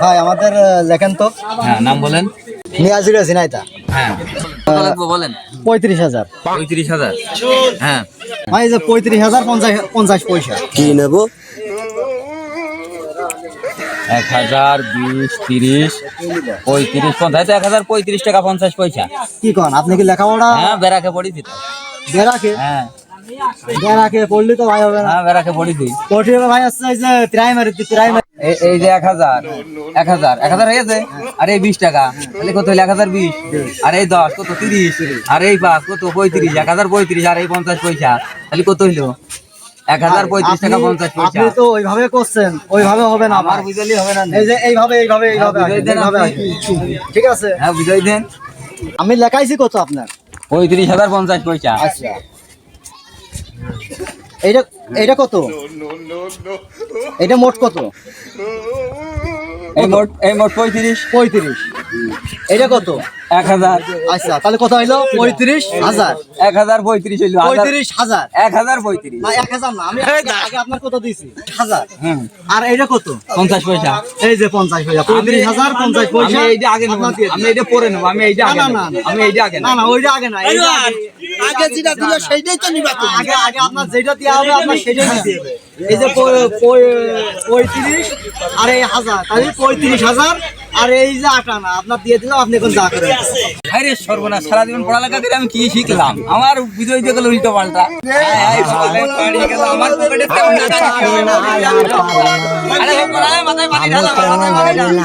ভাই আমাদের লেখেন তো। হ্যাঁ নাম বলেন। নিয়াজির ঝিনাইতা হ্যাঁ। কত লাগবে বলেন? পঁয়ত্রিশ হাজার। পঁয়ত্রিশ হাজার? হ্যাঁ। ভাই যে পঁয়ত্রিশ হাজার পঞ্চাশ পঞ্চাশ পয়সা। কি নেব? এক হাজার বিশ তিরিশ পঁয়ত্রিশ পঞ্চাশ। এক হাজার পঁয়ত্রিশ টাকা পঞ্চাশ পয়সা। কি কন আপনি কি লেখাপড়া? হ্যাঁ বেড়াকে পড়ি দিত। বেড়াকে? হ্যাঁ। বেড়াকে পড়লি তো ভাই হবে না। বেড়াকে পড়ি দিই কোটি ভাই আসছে এই যে প্রাইমারি প্রাইমারি এই- এই যে এক হাজার এক হাজার এক হাজার হয়েছে? আর এই বিশ টাকা। তাহলে কত হলো এক হাজার বিশ। আর এই দশ কত তিরিশ? আর এই পাঁচ কত পঁয়ত্রিশ? এক হাজার পঁয়ত্রিশ আর এই পঞ্চাশ পয়সা। তাহলে কত হইল? এক হাজার পঁয়ত্রিশ টাকা পঞ্চাশ পয়সা। আপনি তো ওইভাবে করছেন ওইভাবে হবে না আমার আমার বুঝালি হবে না। এই যে এইভাবে এইভাবে এইভাবে হ্যাঁ। ঠিক আছে? হ্যাঁ বুঝাই দেন। আমি লেখাইছি কত আপনার? পঁয়ত্রিশ হাজার পঞ্চাশ পয়সা। আচ্ছা। এইটা এইটা কত? এটা মোট কত? এই মোট এই মোট পঁয়ত্রিশ। পঁয়ত্রিশ। এটা কত? এক হাজার। আচ্ছা তাহলে কত হইল? পঁয়ত্রিশ হাজার। এক হাজার পঁয়ত্রিশ হইল। পঁয়ত্রিশ হাজার। এক হাজার পঁয়ত্রিশ। এক হাজার না আমি আগে- আগে আপনার কত দিয়েছি? হাজার। আর এইটা কত? পঞ্চাশ পয়সা। এই যে পঞ্চাশ পয়সা পঁয়ত্রিশ হাজার পঞ্চাশ পয়সা। এইটা আগে নেব আমি। এইটা পরে নেব। আমি এইটা আগে না। আমি এইটা আগে না না ওইটা আগে না এইটা আগে। আগে যেটা দিল সেইটাই তো নিবা আগে আগে আপনার যেটা দেওয়া হবে আপনার সেটাই দিতে হবে এই যে পঁয়- পঁয়- পঁয়ত্রিশ আর এই হাজার তাহলে পঁয়ত্রিশ হাজার আর এই যে আটানা আপনার দিয়ে দিলাম আপনি এখন যা করেন আরে সর্বনাশ সারা জীবন পড়ালেখা করে আমি কি শিখলাম আমার বিজয় দিয়ে গেল উল্টো পাল্টা আমার পকেটে না। মাথায় মাথায় ঢালা, মাথায় মাথায় ঢালা।